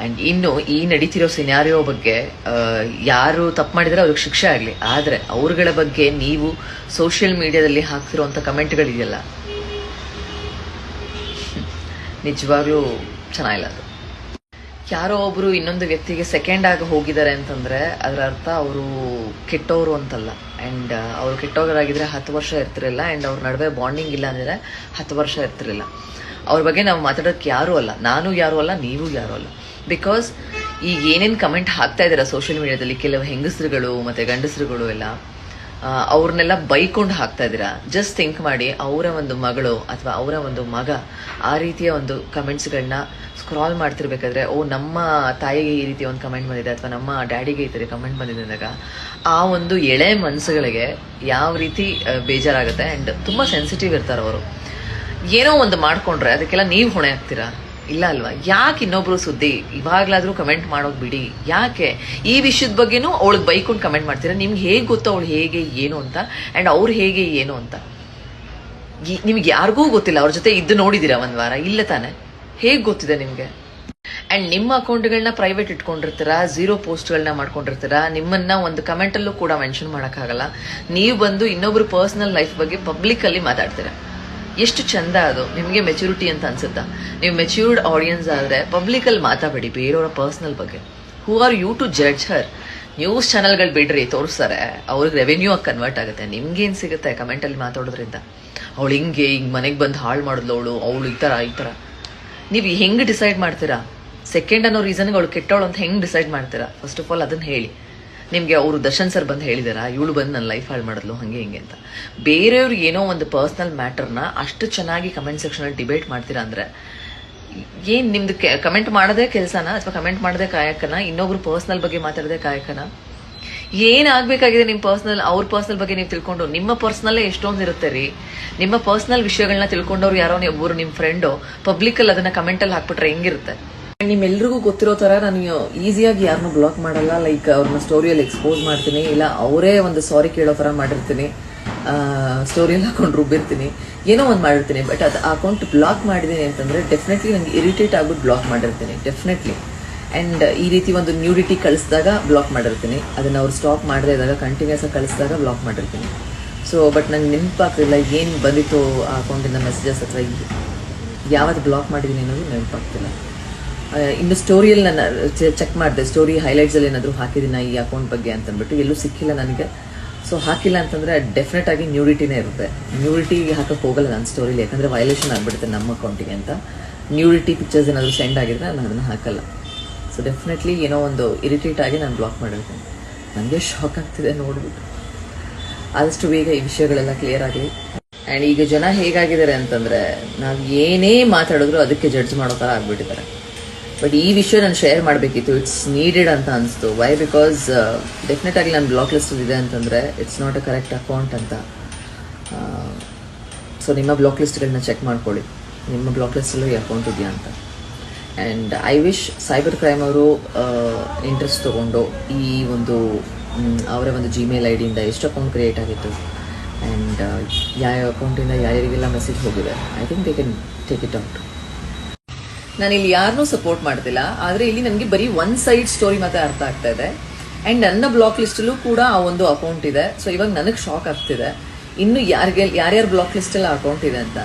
And ಇನ್ನು ಈ ನಡೀತಿರೋ scenario ಬಗ್ಗೆ ಯಾರು ತಪ್ಪು ಮಾಡಿದರೆ ಅವ್ರಿಗೆ ಶಿಕ್ಷೆ ಆಗಲಿ. ಆದರೆ ಅವ್ರಗಳ ಬಗ್ಗೆ ನೀವು ಸೋಷಿಯಲ್ ಮೀಡಿಯಾದಲ್ಲಿ ಹಾಕ್ತಿರೋಂಥ ಕಮೆಂಟ್ಗಳಿದೆಯಲ್ಲ. ನಿಜವಾಗ್ಲೂ ಚೆನ್ನಾಗಿಲ್ಲ ಅದು. ಯಾರೋ ಒಬ್ಬರು ಇನ್ನೊಂದು ವ್ಯಕ್ತಿಗೆ ಸೆಕೆಂಡ್ ಆಗಿ ಹೋಗಿದ್ದಾರೆ ಅಂತಂದರೆ ಅದರ ಅರ್ಥ ಅವರು ಕೆಟ್ಟವರು ಅಂತಲ್ಲ. ಆ್ಯಂಡ್ ಅವರು ಕೆಟ್ಟವರಾಗಿದ್ದರೆ ಹತ್ತು ವರ್ಷ ಇರ್ತಿರಲಿಲ್ಲ. ಆ್ಯಂಡ್ ಅವ್ರ ನಡುವೆ ಬಾಂಡಿಂಗ್ ಇಲ್ಲ ಅಂದರೆ ಹತ್ತು ವರ್ಷ ಇರ್ತಿರಲಿಲ್ಲ. ಅವ್ರ ಬಗ್ಗೆ ನಾವು ಮಾತಾಡೋಕ್ಕೆ ಯಾರೂ ಅಲ್ಲ. ನಾನು ಯಾರೂ ಅಲ್ಲ, ನೀವು ಯಾರೂ ಅಲ್ಲ. ಬಿಕಾಸ್ ಈಗ ಏನೇನು ಕಮೆಂಟ್ ಹಾಕ್ತಾ ಇದ್ದಾರೆ ಸೋಷಿಯಲ್ ಮೀಡಿಯಾದಲ್ಲಿ ಕೆಲವು ಹೆಂಗಸರುಗಳು ಮತ್ತೆ ಗಂಡಸರುಗಳು ಎಲ್ಲ ಅವ್ರನ್ನೆಲ್ಲ ಬೈಕೊಂಡು ಹಾಕ್ತಾ ಇದ್ದೀರಾ? ಜಸ್ಟ್ ಥಿಂಕ್ ಮಾಡಿ, ಅವರ ಒಂದು ಮಗಳು ಅಥವಾ ಅವರ ಒಂದು ಮಗ ಆ ರೀತಿಯ ಒಂದು ಕಮೆಂಟ್ಸ್ಗಳನ್ನ ಸ್ಕ್ರಾಲ್ ಮಾಡ್ತಿರ್ಬೇಕಾದ್ರೆ, ಓ, ನಮ್ಮ ತಾಯಿಗೆ ಈ ರೀತಿ ಒಂದು ಕಮೆಂಟ್ ಬಂದಿದೆ ಅಥವಾ ನಮ್ಮ ಡ್ಯಾಡಿಗೆ ಈ ಥರ ಕಮೆಂಟ್ ಬಂದಿದೆ ಅಂದಾಗ, ಆ ಒಂದು ಎಳೆ ಮನಸ್ಸುಗಳಿಗೆ ಯಾವ ರೀತಿ ಬೇಜಾರಾಗುತ್ತೆ? ಆ್ಯಂಡ್ ತುಂಬ ಸೆನ್ಸಿಟಿವ್ ಇರ್ತಾರೆ ಅವರು. ಏನೋ ಒಂದು ಮಾಡಿಕೊಂಡ್ರೆ ಅದಕ್ಕೆಲ್ಲ ನೀವು ಹೊಣೆ ಆಗ್ತೀರಾ ಇಲ್ಲ ಅಲ್ವಾ? ಯಾಕೆ ಇನ್ನೊಬ್ರು ಸುದ್ದಿ? ಇವಾಗ್ಲಾದ್ರೂ ಕಮೆಂಟ್ ಮಾಡೋದ್ ಬಿಡಿ. ಯಾಕೆ? ಈ ವಿಷಯದ ಬಗ್ಗೆನೂ ಅವಳಿಗೆ ಬೈಕೊಂಡು ಕಮೆಂಟ್ ಮಾಡ್ತೀರಾ? ನಿಮ್ಗೆ ಹೇಗೆ ಗೊತ್ತು ಅವಳು ಹೇಗೆ, ಏನು ಅಂತ? ಅಂಡ್ ಅವ್ರು ಹೇಗೆ, ಏನು ಅಂತ? ನಿಮ್ಗೆ ಯಾರಿಗೂ ಗೊತ್ತಿಲ್ಲ. ಅವ್ರ ಜೊತೆ ಇದ್ದು ನೋಡಿದ್ದೀರಾ ಒಂದ್ ವಾರ? ಇಲ್ಲ ತಾನೆ. ಹೇಗೆ ಗೊತ್ತಿದೆ ನಿಮ್ಗೆ? ಅಂಡ್ ನಿಮ್ಮ ಅಕೌಂಟ್ಗಳನ್ನ ಪ್ರೈವೇಟ್ ಇಟ್ಕೊಂಡಿರ್ತೀರಾ? ಝೀರೋ ಪೋಸ್ಟ್ಗಳನ್ನ ಮಾಡ್ಕೊಂಡಿರ್ತೀರಾ? ನಿಮ್ಮನ್ನ ಒಂದು ಕಮೆಂಟ್ ಅಲ್ಲೂ ಕೂಡ ಮೆನ್ಷನ್ ಮಾಡೋಕ್ಕಾಗಲ್ಲ. ನೀವು ಬಂದು ಇನ್ನೊಬ್ರು ಪರ್ಸನಲ್ ಲೈಫ್ ಬಗ್ಗೆ ಪಬ್ಲಿಕ್ ಅಲ್ಲಿ ಮಾತಾಡ್ತೀರಾ. ಎಷ್ಟು ಚಂದ ಅದು. ನಿಮಗೆ ಮೆಚುರಿಟಿ ಅಂತ ಅನ್ಸುತ್ತಾ? ನೀವು ಮೆಚ್ಯೂರ್ಡ್ ಆಡಿಯನ್ಸ್ ಆದರೆ ಪಬ್ಲಿಕಲ್ಲಿ ಮಾತಾಡಬೇಡಿ, ಬೇರೆಯವರ ಪರ್ಸ್ನಲ್ ಬಗ್ಗೆ. Who are you to judge her news ಚಾನಲ್ಗಳು ಬಿಡ್ರಿ, ತೋರಿಸ್ತಾರೆ. ಅವ್ರಿಗೆ ರೆವೆನ್ಯೂ ಆಗಿ ಕನ್ವರ್ಟ್ ಆಗುತ್ತೆ. ನಿಮ್ಗೇನ್ ಸಿಗುತ್ತೆ ಕಮೆಂಟಲ್ಲಿ ಮಾತಾಡೋದ್ರಿಂದ? ಅವಳು ಹಿಂಗೆ ಹಿಂಗೆ ಮನೆಗೆ ಬಂದು ಹಾಳು ಮಾಡಿದ್ಲು ಅವಳು ಅವಳು ಈ ಥರ ಈ ಥರ ನೀವು ಹೆಂಗೆ ಡಿಸೈಡ್ ಮಾಡ್ತೀರಾ? ಸೆಕೆಂಡ್ ಅನ್ನೋ ರೀಸನ್ಗೆ ಅವಳು ಕೆಟ್ಟವಳು ಅಂತ ಹೆಂಗೆ ಡಿಸೈಡ್ ಮಾಡ್ತೀರಾ? ಫಸ್ಟ್ ಆಫ್ ಆಲ್ ಅದನ್ನ ಹೇಳಿ. ನಿಮ್ಗೆ ಅವರು ದರ್ಶನ್ ಸರ್ ಬಂದು ಹೇಳಿದಾರ, ಇವಳು ಬಂದು ನನ್ನ ಲೈಫ್ ಹಾಳು ಮಾಡಿದ್ಲು, ಹಂಗೆ ಹಿಂಗೆ ಅಂತ. ಬೇರೆಯವ್ರು ಏನೋ ಒಂದು ಪರ್ಸ್ನಲ್ ಮ್ಯಾಟರ್ನ ಅಷ್ಟು ಚೆನ್ನಾಗಿ ಕಮೆಂಟ್ ಸೆಕ್ಷನಲ್ಲಿ ಡಿಬೇಟ್ ಮಾಡ್ತೀರಾ ಅಂದ್ರೆ, ಏನ್ ನಿಮ್ದು ಕಮೆಂಟ್ ಮಾಡದೇ ಕೆಲಸನ ಅಥವಾ ಕಮೆಂಟ್ ಮಾಡದೆ ಕಾಯಕನ? ಇನ್ನೊಬ್ರು ಪರ್ಸ್ನಲ್ ಬಗ್ಗೆ ಮಾತಾಡದೆ ಕಾಯಕನ? ಏನ್ ನಿಮ್ಮ ಪರ್ಸ್ನಲ್ ಅವ್ರ ಪರ್ಸ್ನಲ್ ಬಗ್ಗೆ ನೀವು ತಿಳ್ಕೊಂಡು? ನಿಮ್ಮ ಪರ್ಸ್ನಲ್ಲೇ ಎಷ್ಟೊಂದು ಇರುತ್ತೆ ರೀ. ನಿಮ್ಮ ಪರ್ಸ್ನಲ್ ವಿಷಯಗಳನ್ನ ತಿಳ್ಕೊಂಡವ್ರು ಯಾರೋ ಒಬ್ಬರು ನಿಮ್ಮ ಫ್ರೆಂಡು ಪಬ್ಲಿಕ್ ಅಲ್ಲಿ ಅದನ್ನ ಕಮೆಂಟ್ ಅಲ್ಲಿ ಹಾಕ್ಬಿಟ್ರೆ ಹೆಂಗಿರುತ್ತೆ? ನಿಮ್ಮೆಲ್ರಿಗೂ ಗೊತ್ತಿರೋ ತರ ನಾನು ಈಸಿಯಾಗಿ ಯಾರನ್ನೂ ಬ್ಲಾಕ್ ಮಾಡಲ್ಲ ಲೈಕ್ ಅವ್ರನ್ನ ಸ್ಟೋರಿಯಲ್ಲಿ ಎಕ್ಸ್ಪೋಸ್ ಮಾಡ್ತೀನಿ, ಇಲ್ಲ ಅವರೇ ಒಂದು ಸಾರಿ ಕೇಳೋ ತರ ಮಾಡಿರ್ತೀನಿ ಸ್ಟೋರಿಯಲ್ಲಿ ಹಾಕೊಂಡು ರುಬ್ಬಿರ್ತೀನಿ, ಏನೋ ಒಂದು ಮಾಡಿರ್ತೀನಿ ಬಟ್ ಅದು ಅಕೌಂಟ್ ಬ್ಲಾಕ್ ಮಾಡಿದ್ದೀನಿ ಅಂತಂದ್ರೆ ಡೆಫಿನೆಟ್ಲಿ ನಂಗೆ ಇರಿಟೇಟ್ ಆಗ್ಬಿಟ್ಟು ಬ್ಲಾಕ್ ಮಾಡಿರ್ತೀನಿ ಡೆಫಿನೆಟ್ಲಿ ಅಂಡ್ ಈ ರೀತಿ ಒಂದು ನ್ಯೂಡಿಟಿ ಕಳಿಸಿದಾಗ ಬ್ಲಾಕ್ ಮಾಡಿರ್ತೀನಿ, ಅದನ್ನ ಅವ್ರು ಸ್ಟಾಪ್ ಮಾಡದೇ ಇದ್ದಾಗ ಕಂಟಿನ್ಯೂಸ್ ಆಗಿ ಕಳಿಸಿದಾಗ ಬ್ಲಾಕ್ ಮಾಡಿರ್ತೀನಿ. ಸೊ ಬಟ್ ನಂಗೆ ನೆನಪಾಗ್ತಿಲ್ಲ ಏನು ಬಂದಿತ್ತು ಆ ಅಕೌಂಟಿಂದ ಮೆಸೇಜಸ್ ಅಥವಾ ಯಾವತ್ತು ಬ್ಲಾಕ್ ಮಾಡಿದ್ದೀನಿ ಅನ್ನೋದು ನೆನಪಾಗ್ತಿಲ್ಲ. ಇನ್ನು ಸ್ಟೋರಿಯಲ್ಲಿ ನಾನು ಚೆಕ್ ಮಾಡಿದೆ. ಸ್ಟೋರಿ ಹೈಲೈಟ್ಸಲ್ಲಿ ಏನಾದರೂ ಹಾಕಿದ್ದೀನ ಈ ಅಕೌಂಟ್ ಬಗ್ಗೆ ಅಂತಂದ್ಬಿಟ್ಟು. ಎಲ್ಲೂ ಸಿಕ್ಕಿಲ್ಲ ನನಗೆ. ಸೊ ಹಾಕಿಲ್ಲ ಅಂತಂದರೆ ಡೆಫಿನೆಟ್ ಆಗಿ ನ್ಯೂಡಿಟಿನೇ ಇರುತ್ತೆ. ನ್ಯೂಡಿಟಿ ಹಾಕಕ್ಕೆ ಹೋಗಲ್ಲ ನನ್ನ ಸ್ಟೋರಿಲಿ ಯಾಕಂದರೆ ವೈಲೇಷನ್ ಆಗಿಬಿಡುತ್ತೆ ನಮ್ಮ ಅಕೌಂಟಿಗೆ ಅಂತ. ನ್ಯೂಡಿಟಿ ಪಿಕ್ಚರ್ಸ್ ಏನಾದರೂ ಸೆಂಡ್ ಆಗಿದ್ರೆ ನಾನು ಅದನ್ನು ಹಾಕಲ್ಲ. ಸೊ ಡೆಫಿನೆಟ್ಲಿ ಏನೋ ಒಂದು ಇರಿಟೇಟ್ ಆಗಿ ನಾನು ಬ್ಲಾಕ್ ಮಾಡಿರ್ತೀನಿ. ನನಗೆ ಶಾಕ್ ಆಗ್ತಿದೆ ನೋಡ್ಬಿಟ್ಟು. ಆದಷ್ಟು ಬೇಗ ಈ ವಿಷಯಗಳೆಲ್ಲ ಕ್ಲಿಯರ್ ಆಗಲಿ. ಆ್ಯಂಡ್ ಈಗ ಜನ ಹೇಗಾಗಿದ್ದಾರೆ ಅಂತಂದರೆ, ನಾವು ಏನೇ ಮಾತಾಡಿದ್ರು ಅದಕ್ಕೆ ಜಡ್ಜ್ ಮಾಡೋ ಥರ ಆಗ್ಬಿಟ್ಟಿದ್ದಾರೆ. ಬಟ್ ಈ ವಿಷಯ ನಾನು ಶೇರ್ ಮಾಡಬೇಕಿತ್ತು. ಇಟ್ಸ್ ನೀಡೆಡ್ ಅಂತ ಅನಿಸ್ತು. ವೈ ಬಿಕಾಸ್ ಡೆಫಿನೆಟ್ ಆಗಿ ನಾನು ಬ್ಲಾಕ್ ಲಿಸ್ಟ್ ಇದೆ ಅಂತಂದರೆ it's not a correct account ಅಂತ. ಸೊ ನಿಮ್ಮ ಬ್ಲಾಕ್ ಲಿಸ್ಟ್ಗಳನ್ನ ಚೆಕ್ ಮಾಡ್ಕೊಳ್ಳಿ. ನಿಮ್ಮ ಬ್ಲಾಕ್ ಲಿಸ್ಟಲ್ಲೂ ಈ ಅಕೌಂಟ್ ಇದೆಯಾ ಅಂತ. And I wish cyber crime ಅವರು ಇಂಟ್ರೆಸ್ಟ್ ತೊಗೊಂಡು ಈ ಒಂದು ಅವರ ಒಂದು ಜಿಮೇಲ್ ಐ ಡಿಯಿಂದ ಎಷ್ಟು ಅಕೌಂಟ್ ಕ್ರಿಯೇಟ್ ಆಗಿತ್ತು. ಆ್ಯಂಡ್ ಯಾವ ಅಕೌಂಟಿಂದ ಯಾರ್ಯಾರಿಗೆಲ್ಲ ಮೆಸೇಜ್ ಹೋಗಿದೆ I think they can take it out ನಾನು ಇಲ್ಲಿ ಯಾರನ್ನೂ ಸಪೋರ್ಟ್ ಮಾಡ್ತಿಲ್ಲ. ಆದರೆ ಇಲ್ಲಿ ನನಗೆ ಬರೀ ಒನ್ ಸೈಡ್ ಸ್ಟೋರಿ ಮಾತ್ರ ಅರ್ಥ ಆಗ್ತಾ ಇದೆ. ಆ್ಯಂಡ್ ನನ್ನ ಬ್ಲಾಕ್ ಲಿಸ್ಟಲ್ಲೂ ಕೂಡ ಆ ಒಂದು ಅಕೌಂಟ್ ಇದೆ. ಸೊ ಇವಾಗ ನನಗೆ ಶಾಕ್ ಆಗ್ತಿದೆ. ಇನ್ನು ಯಾರಿಗೆ, ಯಾರ್ಯಾರು ಬ್ಲಾಕ್ ಲಿಸ್ಟಲ್ಲಿ ಅಕೌಂಟ್ ಇದೆ ಅಂತ?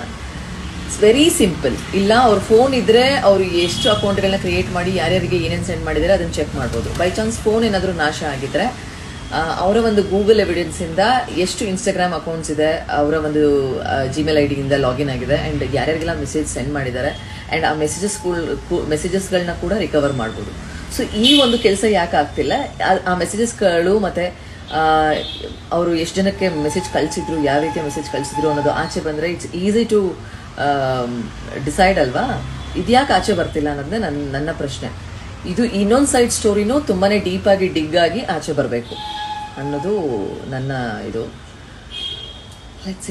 ಇಟ್ಸ್ ವೆರಿ ಸಿಂಪಲ್ ಇಲ್ಲ, ಅವ್ರ ಫೋನ್ ಇದ್ರೆ ಅವರು ಎಷ್ಟು ಅಕೌಂಟ್ಗಳನ್ನ ಕ್ರಿಯೇಟ್ ಮಾಡಿ, ಯಾರ್ಯಾರಿಗೆ ಏನೇನು ಸೆಂಡ್ ಮಾಡಿದರೆ ಅದನ್ನು ಚೆಕ್ ಮಾಡ್ಬೋದು. ಬೈ ಚಾನ್ಸ್ ಫೋನ್ ಏನಾದರೂ ನಾಶ ಆಗಿದ್ರೆ ಅವರ ಒಂದು ಗೂಗಲ್ ಎವಿಡೆನ್ಸ್ ಇಂದ ಎಷ್ಟು ಇನ್ಸ್ಟಾಗ್ರಾಮ್ ಅಕೌಂಟ್ಸ್ ಇದೆ, ಅವರ ಒಂದು ಜಿಮೇಲ್ ಐ ಡಿಯಿಂದ ಲಾಗಿನ್ ಆಗಿದೆ ಆ್ಯಂಡ್ ಯಾರ್ಯಾರಿಗೆಲ್ಲ ಮೆಸೇಜ್ ಸೆಂಡ್ ಮಾಡಿದ್ದಾರೆ ಅಂಡ್ ಆ ಮೆಸೇಜಸ್ ಮೆಸೇಜಸ್ಗಳನ್ನ ಕೂಡ ರಿಕವರ್ ಮಾಡ್ಬೋದು. ಸೊ ಈ ಒಂದು ಕೆಲಸ ಯಾಕೆ ಆಗ್ತಿಲ್ಲ? ಆ- ಮೆಸೇಜಸ್ಗಳು ಮತ್ತೆ ಅವರು ಎಷ್ಟು ಜನಕ್ಕೆ ಮೆಸೇಜ್ ಕಳಿಸಿದ್ರು, ಯಾವ ರೀತಿಯ ಮೆಸೇಜ್ ಕಳಿಸಿದ್ರು ಅನ್ನೋದು ಆಚೆ ಬಂದ್ರೆ ಇಟ್ಸ್ ಈಸಿ ಟು ಡಿಸೈಡ್ ಅಲ್ವಾ? ಇದ್ಯಾಕೆ ಆಚೆ ಬರ್ತಿಲ್ಲ ಅನ್ನೋದೇ ನನ್ನ ನನ್ನ ಪ್ರಶ್ನೆ. ಇದು ಇನ್ನೊಂದು ಸೈಡ್ ಸ್ಟೋರಿನೂ ಆಗಿ ಡಿಗ್ ಆಗಿ ಆಚೆ ಬರಬೇಕು ಅನ್ನೋದು ನನ್ನ ಇದು. Let's